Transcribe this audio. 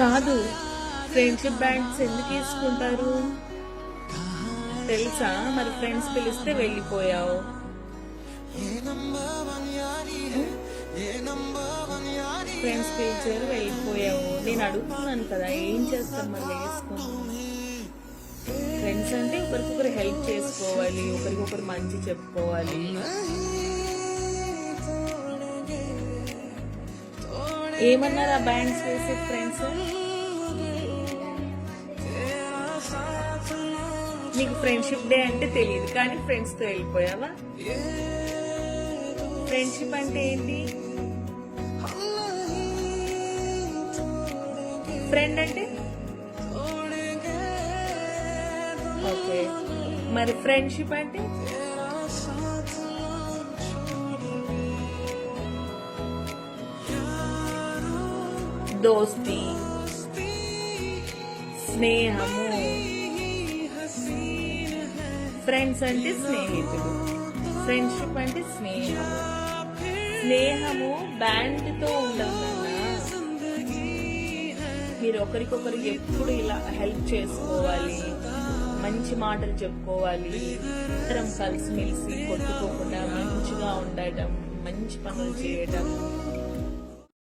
కాదు. Friendship bands ఎందుకు తీసుకుంటారు? తెలుసా? మరి ఫ్రెండ్స్ పిలిస్తే వెళ్ళిపోయావు. ఫ్రెండ్స్ పిలిచారు వెళ్ళిపోయావు. నేను అడుగుతున్నాను కదా ఏం చేస్తాం మళ్ళీ వేసుకుని ఫ్రెండ్స్ అంటే ఒకరికొకరు హెల్ప్ చేసుకోవాలి ఒకరికొకరు మంచి చెప్పుకోవాలి. ఏమన్నారు ఆ బ్యాండ్స్ వేసే ఫ్రెండ్స్ నీకు ఫ్రెండ్షిప్ డే అంటే తెలియదు కానీ ఫ్రెండ్స్తో వెళ్ళిపోయావా? ఫ్రెండ్షిప్ అంటే ఏంటి? ఫ్రెండ్ అంటే? ఓకే మరి ఫ్రెండ్షిప్ అంటే? దోస్తి స్నేహము. ఫ్రెండ్స్ అంటే స్నేహితుడు. ఫ్రెండ్షిప్ అంటే స్నేహము. స్నేహము బ్యాండ్తో ఉండదు మీరు ఒకరికొకరు ఎప్పుడు ఇలా హెల్ప్ చేసుకోవాలి మంచి మాటలు చెప్పుకోవాలి ఇద్దరం కలిసిమెలిసి కొట్టుకోకుండా మంచిగా ఉండటం మంచి పనులు చేయడం